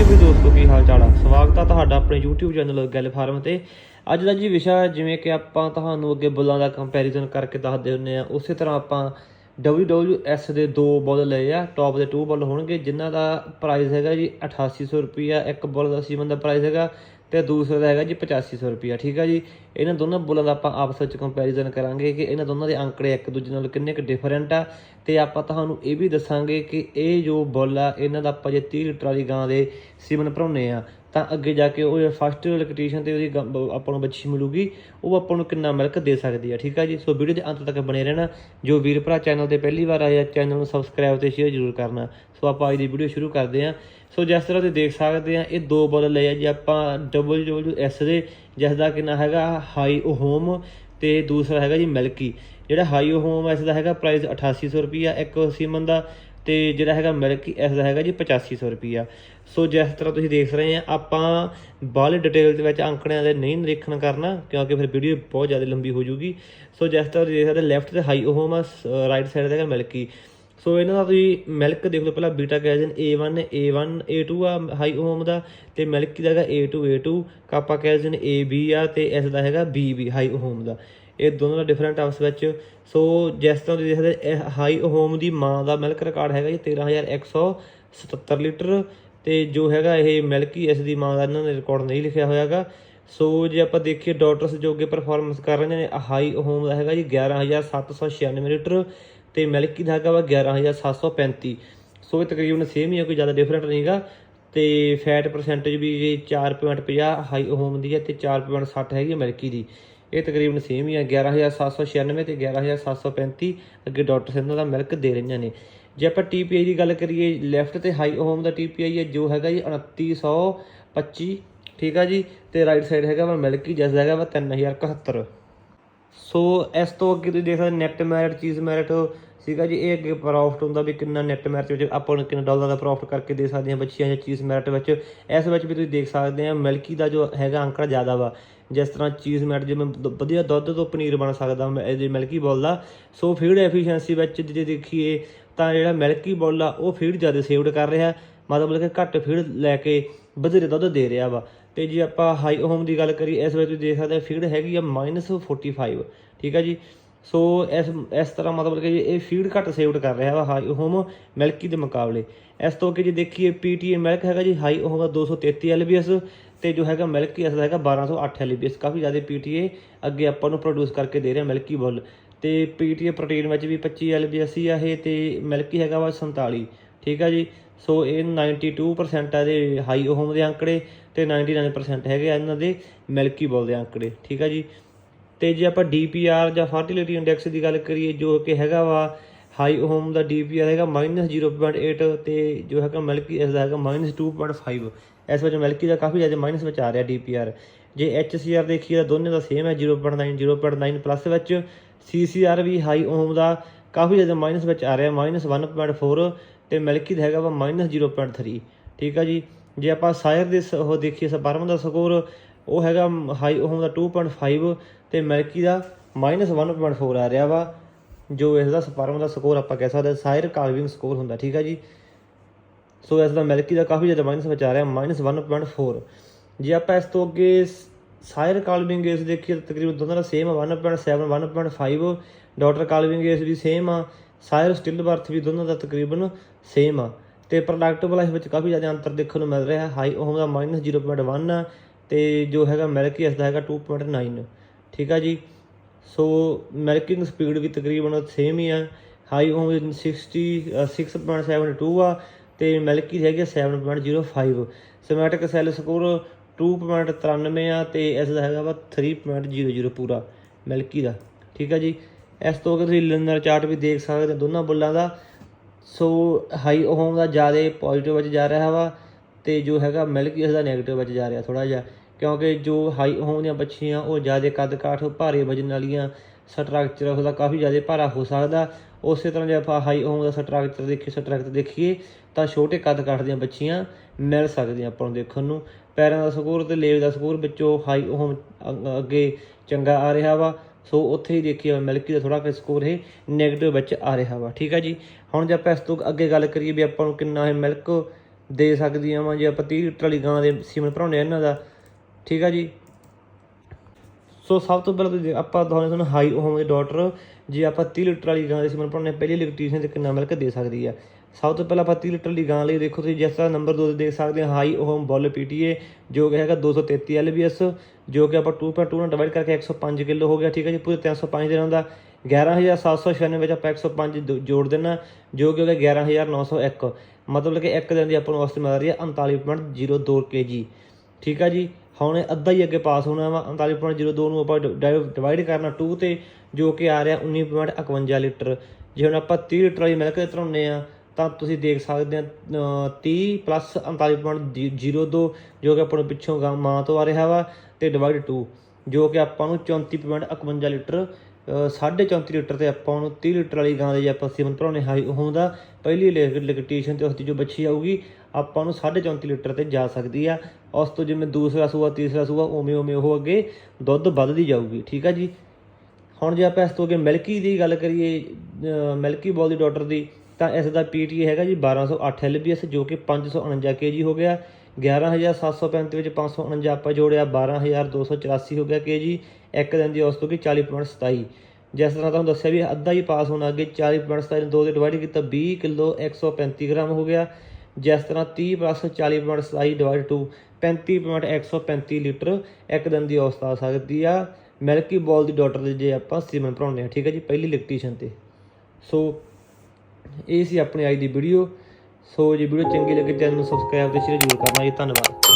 ਜੀ ਵੀ ਦੋਸਤੋ, ਕੀ ਹਾਲ ਚਾਲ ਆ? ਸਵਾਗਤ ਆ ਤੁਹਾਡਾ ਆਪਣੇ YouTube ਚੈਨਲ ਗੱਲ ਫਾਰਮ ਤੇ। ਅੱਜ ਦਾ ਜੀ ਵਿਸ਼ਾ ਜਿਵੇਂ ਕਿ ਆਪਾਂ ਤੁਹਾਨੂੰ ਅੱਗੇ ਬੁੱਲਾਂ ਦਾ ਕੰਪੈਰੀਜ਼ਨ ਕਰਕੇ ਦੱਸਦੇ ਹੁੰਨੇ ਆ, ਉਸੇ ਤਰ੍ਹਾਂ ਆਪਾਂ WWS ਦੇ ਦੋ ਬੁੱਲ ਲਏ ਆ ਟੌਪ ਦੇ ਟੂ ਬੁੱਲ ਹੋਣਗੇ, ਜਿਨ੍ਹਾਂ ਦਾ ਪ੍ਰਾਈਸ ਹੈਗਾ ਜੀ 8800 ਰੁਪਿਆ ਇੱਕ ਬੁੱਲ ਦਾ ਸੀਮਨ ਦਾ ਪ੍ਰਾਈਸ ਹੈਗਾ ਤੇ ਦੂਸਰੇ ਦਾ ਹੈਗਾ ਜੀ 8500 ਰੁਪਿਆ ਠੀਕ ਆ ਜੀ। ਇਹਨਾਂ ਦੋਨਾਂ ਬੁੱਲਾਂ ਦਾ ਆਪਾਂ ਆਪਸ ਵਿੱਚ ਕੰਪੈਰੀਜ਼ਨ ਕਰਾਂਗੇ ਕਿ ਇਹਨਾਂ ਦੋਨਾਂ ਦੇ ਅੰਕੜੇ ਇੱਕ ਦੂਜੇ ਨਾਲ ਕਿੰਨੇ ਕੁ ਡਿਫਰੈਂਟ ਆ। ਤੇ ਆਪਾਂ ਤੁਹਾਨੂੰ ਇਹ ਵੀ ਦੱਸਾਂਗੇ ਕਿ ਇਹ ਜੋ ਬੁੱਲ ਆ, ਇਹਨਾਂ ਦਾ ਆਪਾਂ ਜੇ 30 ਲੀਟਰ ਵਾਲੀ ਗਾਂ ਦੇ ਸੀਮਨ ਭਰਾਉਨੇ ਆ, ਤਾਂ ਅੱਗੇ ਜਾ ਕੇ ਉਹ ਫਸਟ ਇਲੈਕਟ੍ਰੀਸ਼ੀਅਨ ਤੇ ਉਹਦੀ ਗਾਂ- ਆਪਾਂ ਨੂੰ ਬੱਚੀ ਮਿਲੂਗੀ, ਉਹ ਆਪਾਂ ਨੂੰ ਕਿੰਨਾ ਮਿਲਕ ਦੇ ਸਕਦੀ ਆ, ਠੀਕ ਆ ਜੀ। ਸੋ ਵੀਡੀਓ ਦੇ ਅੰਤ ਤੱਕ ਬਣੇ ਰਹਿਣਾ। ਜੋ ਵੀਰ ਭਰਾ ਚੈਨਲ ਤੇ ਪਹਿਲੀ ਵਾਰ ਆਏ ਆ ਚੈਨਲ ਨੂੰ ਸਬਸਕ੍ਰਾਈਬ ਤੇ ਸ਼ੇਅਰ ਜ਼ਰੂਰ ਕਰਨਾ। ਸੋ ਆਪਾਂ ਅੱਜ ਦੀ ਵੀਡੀਓ ਸ਼ੁਰੂ ਕਰਦੇ ਆ। ਸੋ ਜਿਸ ਤਰ੍ਹਾਂ ਤੁਸੀਂ ਦੇਖ ਸਕਦੇ ਆ, ਇਹ ਦੋ ਬੋਲ ਲਏ ਆ ਜੀ, ਆਪਾਂ WWS ਦੇ, ਜਿਸ ਦਾ ਕਿੰਨਾ ਹੈਗਾ ਹਾਈ ਹੋਮ ਤੇ ਦੂਸਰਾ ਹੈਗਾ ਜੀ ਮਿਲਕੀ ਜਿਹੜਾ ਹਾਈ ਹੋਮ ਇਸ ਦਾ ਹੈਗਾ ਪ੍ਰਾਈਸ 8800 ਰੁਪਿਆ ਇੱਕ ਸੀਮਨ ਦਾ, ਤੇ ਜਿਹੜਾ ਹੈਗਾ ਮਿਲਕੀ ਇਸ ਦਾ ਹੈਗਾ ਜੀ 8500 ਰੁਪਿਆ ਸੋ ਜਿਸ ਤਰ੍ਹਾਂ ਤੁਸੀਂ ਦੇਖ ਰਹੇ ਆ, ਆਪਾਂ ਬਾਹਲੀ ਡਿਟੇਲ ਦੇ ਵਿੱਚ ਅੰਕੜਿਆਂ ਦੇ ਨਹੀਂ ਨਿਰੀਖਣ ਕਰਨਾ, ਕਿਉਂਕਿ ਫਿਰ ਵੀਡੀਓ ਬਹੁਤ ਜ਼ਿਆਦਾ ਲੰਬੀ ਹੋ ਜੂਗੀ ਸੋ ਜਿਸ ਤਰ੍ਹਾਂ ਤੁਸੀਂ ਦੇਖ ਸਕਦੇ ਲੈਫਟ ਤੇ ਹਾਈ ਹੋਮ ਆ ਰਾਈਟ ਸਾਈਡ ਤੇ ਹੈਗਾ ਮਿਲਕੀ ਸੋ ਇਹਨਾਂ ਦਾ ਤੁਸੀਂ ਮਿਲਕ ਦੇਖ ਲਓ, ਪਹਿਲਾਂ ਬੀਟਾ ਕੈਜ਼ਨ A1 A1 A2 ਆ ਹਾਈ ਹੋਮ ਦਾ, ਤੇ ਮਿਲਕੀ ਦਾ ਹੈਗਾ? A2 A2 ਕਾਪਾ ਕੈਜ਼ਨ AB ਆ, ਤੇ ਇਸ ਦਾ ਹੈਗਾ BB ਹਾਈ ਹੋਮ ਦਾ। ਇਹ ਦੋਨੋਂ ਦਾ ਡਿਫਰੈਂਟ ਆਪਸ ਵਿੱਚ। ਸੋ ਜਿਸ ਤਰ੍ਹਾਂ ਤੁਸੀਂ ਦੇਖਦੇ ਇਹ ਹਾਈ ਹੋਮ ਦੀ ਮਾਂ ਦਾ ਮਿਲਕ ਰਿਕਾਰਡ ਹੈਗਾ ਜੀ 13177 ਲੀਟਰ। ਤੇ ਜੋ ਹੈਗਾ ਇਹ ਮਿਲਕੀ ਇਸ ਦੀ ਮਾਂ ਦਾ, ਇਹਨਾਂ ਨੇ ਰਿਕਾਰਡ ਨਹੀਂ ਲਿਖਿਆ ਹੋਇਆਗਾ ਸੋ ਜੇ ਆਪਾਂ ਦੇਖੀਏ ਡਾਟਰਸ ਜੋ ਕਿ ਪਰਫਾਰਮੈਂਸ ਕਰ ਰਹੇ ਨੇ ਹਾਈ ਹੋਮ ਦਾ ਹੈਗਾ ਜੀ 11796 ਲੀਟਰ। ਤੇ ਮਿਲਕੀ ਦਾ ਹੈਗਾ ਵਾ? 11735 ਸੋ ਇਹ ਤਕਰੀਬਨ ਸੇਮ ਹੀ ਹੈ ਕੋਈ ਜ਼ਿਆਦਾ ਡਿਫਰੈਂਟ ਨਹੀਂਗਾ ਤੇ ਫੈਟ ਪਰਸੈਂਟੇਜ ਵੀ ਇਹ 4.50 ਹਾਈ ਹੋਮ ਦੀ ਹੈ ਤੇ 4.60 ਹੈਗੀ ਹੈ ਮਿਲਕੀ ਦੀ। ਇਹ ਤਕਰੀਬਨ ਸੇਮ ਹੀ ਹੈ 11796 ਤੇ 11735 ਅੱਗੇ ਡਾਕਟਰ ਇਹਨਾਂ ਦਾ ਮਿਲਕ ਦੇ ਰਹੀਆਂ ਨੇ। ਜੇ ਆਪਾਂ TPI ਦੀ ਗੱਲ ਕਰੀਏ ਲੈਫਟ ਤੇ ਹਾਈ ਹੋਮ ਦਾ TPI ਹੈ, ਜੋ ਹੈਗਾ ਜੀ 2925 ਠੀਕ ਆ ਜੀ? ਤੇ ਰਾਈਟ ਸਾਈਡ ਹੈਗਾ ਵਾ ਮਿਲਕੀ ਜਿਸ ਦਾ ਹੈਗਾ ਵਾ 3071 ਸੋ ਇਸ ਤੋਂ ਅੱਗੇ ਤੁਸੀਂ ਦੇਖ ਸਕਦੇ ਨੈਟ ਮੈਰਿਟ ਚੀਜ਼ ਮੈਰਿਟ ਸੀਗਾ ਜੀ। ਇਹ ਅੱਗੇ ਪ੍ਰੋਫਿਟ ਹੁੰਦਾ ਵੀ ਕਿੰਨਾ ਨੈਟ ਮੈਰਿਟ ਵਿੱਚ ਆਪਾਂ ਨੂੰ ਕਿੰਨਾ ਡਾਲਰ ਦਾ ਪ੍ਰੋਫਿਟ ਕਰਕੇ ਦੇ ਸਕਦੇ ਹਾਂ ਬੱਚੀਆਂ ਜਾਂ ਚੀਜ਼ ਮੈਰਿਟ ਵਿੱਚ। ਇਸ ਵਿੱਚ ਵੀ ਤੁਸੀਂ ਦੇਖ ਸਕਦੇ ਆ ਮਿਲਕੀ ਦਾ ਜੋ ਹੈਗਾ ਅੰਕੜਾ ਜ਼ਿਆਦਾ ਵਾ। ਜਿਸ ਤਰ੍ਹਾਂ ਚੀਜ਼ ਮੈਟ ਜਿਵੇਂ ਦ- ਵਧੀਆ ਦੁੱਧ ਤੋਂ ਪਨੀਰ ਬਣ ਸਕਦਾ ਮ- ਇਹਦੇ ਮਿਲਕੀ ਬੋਲ ਦਾ। ਸੋ ਫੀਡ ਐਫੀਸ਼ੀਐਂਸੀ ਵਿੱਚ ਜੇ ਦੇਖੀਏ ਤਾਂ ਜਿਹੜਾ ਮਿਲਕੀ ਬੋਲ ਆ, ਉਹ ਫੀਡ ਜ਼ਿਆਦਾ ਸੇਵਡ ਕਰ ਰਿਹਾ। ਮਤਲਬ ਕਿ ਘੱਟ ਫੀਡ ਲੈ ਕੇ ਵਧੇਰੇ ਦੁੱਧ ਦੇ ਰਿਹਾ ਵਾ। ਤੇ ਜੇ ਆਪਾਂ ਹਾਈ ਹੋਮ ਦੀ ਗੱਲ ਕਰੀਏ, ਇਸ ਵਿੱਚ ਤੁਸੀਂ ਦੇਖ ਸਕਦੇ ਫੀਡ ਹੈਗੀ ਆ -45 ਠੀਕ ਆ ਜੀ? ਸੋ ਇਸ ਇਸ ਤਰ੍ਹਾਂ ਮਤਲਬ ਕਿ ਇਹ ਫੀਡ ਘੱਟ ਸੇਵਡ ਕਰ ਰਿਹਾ ਵਾ ਹਾਈ ਹੋਮ ਮਿਲਕੀ ਦੇ ਮੁਕਾਬਲੇ। ਇਸ ਤੋਂ ਅੱਗੇ ਜੇ ਦੇਖੀਏ ਪੀਟੀਏ ਮਿਲਕ ਹੈਗਾ ਜੀ ਹਾਈ ਹੋਮ ਦਾ 233 ਐਲਬੀਐਸ ਤੇ ਜੋ ਹੈਗਾ ਮਿਲਕੀ ਇਸ ਦਾ ਹੈਗਾ 1208 ਐਲਬੀਐਸ ਕਾਫੀ ਜ਼ਿਆਦਾ ਪੀਟੀਏ ਅੱਗੇ ਆਪਾਂ ਨੂੰ ਪ੍ਰੋਡਿਊਸ ਕਰਕੇ ਦੇ ਰਿਹਾ ਮਿਲਕੀ ਬੁੱਲ। ਤੇ ਪੀਟੀਏ ਪ੍ਰੋਟੀਨ ਵਿੱਚ ਵੀ 25 ਐਲਬੀਐਸ ਹੀ ਆ ਇਹ, ਤੇ ਮਿਲਕੀ ਹੈਗਾ ਵਾ 47 ਠੀਕ ਆ ਜੀ? ਸੋ ਇਹ 92% ਆ ਦੇ ਹਾਈ ਓਹਮ ਦੇ ਅੰਕੜੇ ਤੇ 99% ਹੈਗੇ ਆ ਇਹਨਾਂ ਦੇ ਮਿਲਕੀ ਬੁੱਲ ਦੇ ਅੰਕੜੇ, ਠੀਕ ਆ ਜੀ? ਤੇ ਜੇ ਆਪਾਂ DPR ਜਾਂ ਫਰਟੀਲਿਟੀ ਇੰਡੈਕਸ ਦੀ ਗੱਲ ਕਰੀਏ, ਜੋ ਕਿ ਹੈਗਾ ਵਾ ਹਾਈ ਹੋਮ ਦਾ DPR ਹੈਗਾ -0.8 ਤੇ ਜੋ ਹੈਗਾ ਮਿਲਕੀ ਇਸ ਦਾ ਹੈਗਾ -2.5 ਇਸ ਵਿੱਚ ਮਿਲਕੀ ਦਾ ਕਾਫੀ ਜ਼ਿਆਦਾ ਮਾਈਨਸ ਵਿੱਚ ਆ ਰਿਹਾ DPR ਜੇ HCR ਦੇਖੀਏ ਤਾਂ ਦੋਨੇ ਦਾ ਸੇਮ ਹੈ 0.9 0.9 ਪਲੱਸ ਵਿੱਚ। CCR ਵੀ ਹਾਈ ਹੋਮ ਦਾ ਕਾਫੀ ਜ਼ਿਆਦਾ ਮਾਈਨਸ ਵਿੱਚ ਆ ਰਿਹਾ -1.4 ਤੇ ਮਿਲਕੀ ਦਾ ਹੈਗਾ ਵਾ -0.3 ਠੀਕ ਆ ਜੀ? ਜੇ ਆਪਾਂ ਸਾਇਰ ਦੇ ਸ- ਉਹ ਦੇਖੀਏ ਸਪਰਮ ਦਾ ਸਕੋਰ, ਉਹ ਹੈਗਾ ਹਾਈ ਹੋਮ ਦਾ 2.5 ਤੇ ਮਿਲਕੀ ਦਾ -1.4 ਆ ਰਿਹਾ ਵਾ, ਜੋ ਇਸ ਦਾ ਸਪਰਮ ਦਾ ਸਕੋਰ ਆਪਾਂ ਕਹਿ ਸਕਦੇ ਸਾਇਰ ਕਾਲਵਿੰਗ ਸਕੋਰ ਹੁੰਦਾ, ਠੀਕ ਆ ਜੀ? ਸੋ ਇਸ ਦਾ ਮਿਲਕੀ ਦਾ ਕਾਫੀ ਜ਼ਿਆਦਾ ਮਾਈਨਸ ਵਿੱਚ ਆ ਰਿਹਾ -1.4 ਜੇ ਆਪਾਂ ਇਸ ਤੋਂ ਅੱਗੇ ਸਾਇਰ ਕਾਲਵਿੰਗ ਏਸ ਦੇਖੀਏ ਤਾਂ ਤਕਰੀਬਨ ਦੋਨਾਂ ਦਾ ਸੇਮ ਆ 1.7 1.5 ਡਾਟਰ ਕਾਲਵਿੰਗ ਏਸ ਵੀ ਸੇਮ ਆ। ਸਾਇਰ ਸਟਿਲ ਬਰਥ ਵੀ ਦੋਨਾਂ ਦਾ ਤਕਰੀਬਨ ਸੇਮ ਆ। ਤੇ ਪ੍ਰੋਡਕਟਿਵ ਲਾਈਫ ਵਿੱਚ ਕਾਫੀ ਜ਼ਿਆਦਾ ਅੰਤਰ ਦੇਖਣ ਨੂੰ ਮਿਲ ਰਿਹਾ। ਹਾਈ ਹੋਮ ਦਾ -0.1 ਆ ਤੇ ਜੋ ਹੈਗਾ ਮਿਲਕੀ ਇਸ ਦਾ ਹੈਗਾ 2.9 ਠੀਕ ਆ ਜੀ? ਸੋ ਮਿਲਕਿੰਗ ਸਪੀਡ ਵੀ ਤਕਰੀਬਨ ਸੇਮ ਹੀ ਆ। ਹਾਈ ਹੋਮ 60 6.72 ਆ ਤੇ ਮਿਲਕੀ ਦੀ ਹੈਗੀ ਆ 7.05 ਸਿਮੈਟਿਕ ਸੈੱਲ ਸਕੋਰ 2.93 ਆ ਤੇ ਇਸ ਦਾ ਹੈਗਾ ਵਾ 3.00 ਪੂਰਾ ਮਿਲਕੀ ਦਾ। ਠੀਕ ਆ ਜੀ? ਇਸ ਤੋਂ ਅਗਰ ਤੁਸੀਂ ਲਿਨਰ ਚਾਰਟ ਵੀ ਦੇਖ ਸਕਦੇ ਹੋ, ਦੋਨਾਂ ਬੁੱਲਾਂ ਦਾ, ਸੋ ਹਾਈ ਹੋਮ ਦਾ ਜ਼ਿਆਦਾ ਪੋਜ਼ਿਟਿਵ ਵਿੱਚ ਜਾ ਰਿਹਾ ਵਾ ਤੇ ਜੋ ਹੈਗਾ ਮਿਲਕੀ ਇਸ ਦਾ 네ਗੇਟਿਵ ਵਿੱਚ ਜਾ ਰਿਹਾ ਥੋੜਾ ਜਿਹਾ, ਕਿਉਂਕਿ ਜੋ ਹਾਈ ਹੋਮ ਦੀਆਂ ਬੱਚੀਆਂ, ਉਹ ਜ਼ਿਆਦਾ ਕੱਦ ਕਾਠ ਭਾਰੇ ਵਜਨ ਵਾਲੀਆਂ ਸਟਰਕਚਰ ਉਹਦਾ ਕਾਫੀ ਜ਼ਿਆਦਾ ਭਾਰਾ ਹੋ ਸਕਦਾ। ਉਸੇ ਤਰ੍ਹਾਂ ਜੇ ਆਪਾਂ ਹਾਈ ਹੋਮ ਦਾ ਸਟਰਕਚਰ ਦੇਖੀਏ ਸਟਰਕਚਰ ਦੇਖੀਏ, ਤਾਂ ਛੋਟੇ ਕੱਦ ਕਾਠ ਦੀਆਂ ਬੱਚੀਆਂ ਮਿਲ ਸਕਦੀਆਂ ਆਪਾਂ ਨੂੰ ਦੇਖਣ ਨੂੰ। ਪੈਰਾਂ ਦਾ ਸਕੋਰ ਤੇ ਲੇਵ ਦਾ ਸਕੋਰ ਵਿੱਚੋਂ ਹਾਈ ਹੋਮ ਅੱਗੇ ਚੰਗਾ ਆ ਰਿਹਾ ਵਾ। ਸੋ ਉੱਥੇ ਹੀ ਦੇਖੀਏ ਮਿਲਕੀ ਦਾ ਥੋੜਾ ਕਿ ਸਕੋਰ ਇਹ 네ਗੇਟਿਵ ਵਿੱਚ ਆ ਰਿਹਾ ਵਾ। ਠੀਕ ਹੈ ਜੀ? ਹੁਣ ਜੇ ਆਪਾਂ ਇਸ ਤੋਂ ਅੱਗੇ ਗੱਲ ਕਰੀਏ ਵੀ ਆਪਾਂ ਨੂੰ ਕਿੰਨਾ ਇਹ ਮਿਲਕ ਦੇ ਸਕਦੀਆਂ ਵਾ ਜੇ ਆਪਾਂ 30 ਲੀਟਰ ਵਾਲੀ ਗਾਂ ਦੇ ਸੀਮਨ ਭਰਾਉਂਦੇ ਆ ਇਹਨਾਂ ਦਾ। ਠੀਕ ਆ ਜੀ? ਸੋ ਸਭ ਤੋਂ ਪਹਿਲਾਂ ਤੁਸੀਂ ਆਪਾਂ ਤੁਹਾਨੂੰ ਤੁਹਾਨੂੰ ਹਾਈ ਹੋਮ ਦੇ ਡਾਕਟਰ ਜੇ ਆਪਾਂ 30 ਲੀਟਰ ਵਾਲੀ ਗਾਂ ਦੇ ਸੀਮਨ ਭਰਾਉਂਦੇ ਹਾਂ, ਪਹਿਲੀ ਇਲੈਕਟ੍ਰੀਸ਼ੀਅਨ ਤੇ ਕਿੰਨਾ ਮਿਲਕ ਦੇ ਸਕਦੀ ਆ। ਸਭ ਤੋਂ ਪਹਿਲਾਂ ਆਪਾਂ 30 ਲੀਟਰ ਦੀ ਗਾਂ ਲਈ, ਦੇਖੋ ਤੁਸੀਂ ਜਿਸ ਤਰ੍ਹਾਂ ਨੰਬਰ 2 ਤੇ ਦੇਖ ਸਕਦੇ ਹਾਂ ਹਾਈ ਹੋਮ ਬੁੱਲ ਪੀਟੀਏ, ਜੋ ਕਿ ਹੈਗਾ 233 ਐਲਬੀਐਸ ਜੋ ਕਿ ਆਪਾਂ 2.2 ਨਾਲ ਡਿਵਾਈਡ ਕਰਕੇ 105 ਕਿਲੋ ਹੋ ਗਿਆ, ਠੀਕ ਹੈ ਜੀ, ਪੂਰੇ 305 ਦਿਨਾਂ ਦਾ। 11796 ਵਿੱਚ ਆਪਾਂ 105 ਦੋ- ਜੋੜ ਦੇਣਾ, ਜੋ ਕਿ ਹੋ ਗਿਆ 11901 ਮਤਲਬ ਕਿ ਇੱਕ ਦਿਨ ਦੀ ਆਪਾਂ ਨੂੰ ਔਸਤ ਮਿਲ ਰਹੀ ਹੈ 39.02 ਕੇਜੀ ਠੀਕ ਆ ਜੀ, ਹੁਣ ਇਹ ਅੱਧਾ ਹੀ ਅੱਗੇ ਪਾਸ ਹੋਣਾ ਵਾ 39.02 ਨੂੰ ਆਪਾਂ ਡਿਵਾਈਡ ਕਰਨਾ 2 ਤੇ, ਜੋ ਕਿ ਆ ਰਿਹਾ 19.51 ਲੀਟਰ। ਜੇ ਹੁਣ ਆਪਾਂ 30 ਲੀਟਰ ਵਾਲੀ ਮਿਲਕ ਧਰਾਉਂਦੇ ਆ ਤਾਂ ਤੁਸੀਂ ਦੇਖ ਸਕਦੇ ਆ 30 ਪਲੱਸ 39.02 ਜੋ ਕਿ ਆਪਾਂ ਨੂੰ ਪਿੱਛੋਂ ਗਾਂ ਮਾਂ ਤੋਂ ਆ ਰਿਹਾ ਵਾ ਤੇ ਡਿਵਾਈਡ 2 ਜੋ ਕਿ ਆਪਾਂ ਨੂੰ 34.51 ਲੀਟਰ ਅ, ਸਾਢੇ 34 ਲੀਟਰ ਤੇ ਆਪਾਂ ਨੂੰ 30 ਲੀਟਰ ਵਾਲੀ ਗਾਂ ਦੇ ਜੇ ਆਪਾਂ ਸੀਮਨ ਭਰਾਉਣੇ ਹਾਈ ਹੁੰਦਾ ਪਹਿਲੀ ਲਿਕਟੇਸ਼ਨ ਤੇ ਉਸ ਦੀ ਜੋ ਬੱਚੀ ਆਊਗੀ ਆਪਾਂ ਨੂੰ ਸਾਢੇ 34 ਲੀਟਰ ਤੇ ਜਾ ਸਕਦੀ ਆ। ਉਸ ਤੋਂ ਜਿਵੇਂ ਦੂਸਰਾ ਸੂਆ ਤੀਸਰਾ ਸੂਆ ਉਵੇਂ ਉਵੇਂ ਉਹ ਅੱਗੇ ਦੁੱਧ ਵੱਧਦੀ ਜਾਊਗੀ ਠੀਕ ਆ ਜੀ? ਹੁਣ ਜੇ ਆਪਾਂ ਇਸ ਤੋਂ ਅੱਗੇ ਮਿਲਕੀ ਦੀ ਗੱਲ ਕਰੀਏ ਮਿਲਕੀ ਬੋਲ ਦੀ ਡਾਟਰ ਦੀ ਤਾਂ ਇਸ ਦਾ ਪੀਟੀ ਹੈਗਾ ਜੀ 1208 ਐਲਬੀਐਸ ਜੋ ਕਿ 549 ਕੇਜੀ ਹੋ ਗਿਆ। 11735 ਵਿੱਚ 549 ਆਪਾਂ ਜੋੜਿਆ 12284 ਹੋ ਗਿਆ ਕੇਜੀ ਇੱਕ ਦਿਨ ਦੀ ਔਸਤ ਹੋ ਗਈ 40.27 ਜਿਸ ਤਰ੍ਹਾਂ ਤੁਹਾਨੂੰ ਦੱਸਿਆ ਵੀ ਅੱਧਾ ਹੀ ਪਾਸ ਹੋਣਾ ਅੱਗੇ 40.27 ਨੂੰ 2 ਦੇ ਡਿਵਾਈਡ ਕੀਤਾ 20 ਕਿਲੋ 135 ਗ੍ਰਾਮ ਹੋ ਗਿਆ। ਜਿਸ ਤਰ੍ਹਾਂ 30 ਪਲੱਸ 40.27 ਡਿਵਾਈਡ 2 35.135 ਲੀਟਰ ਇੱਕ ਦਿਨ ਦੀ ਔਸਤ ਆ ਸਕਦੀ ਆ। ਮਿਲਕੀ ਬੋਲ ਦੀ ਡਾਟਰ ਦੇ ਜੇ ਆਪਾਂ ਸੀਮਨ ਭਰਾਉਂਦੇ ਆ ਠੀਕ ਹੈ ਜੀ, ਪਹਿਲੀ ਇਲੈਕਟ੍ਰੀਸ਼ੀਅਨ ਤੇ। ਸੋ ਇਹ ਸੀ ਆਪਣੀ ਅੱਜ ਦੀ ਵੀਡੀਓ ਸੋ ਜੇ ਵੀਡੀਓ ਚੰਗੀ ਲੱਗੇ ਚੈਨਲ ਨੂੰ ਸਬਸਕ੍ਰਾਈਬ ਤੇ ਸ਼ੇਅਰ ਜ਼ਰੂਰ ਕਰਨਾ ਜੀ। ਧੰਨਵਾਦ।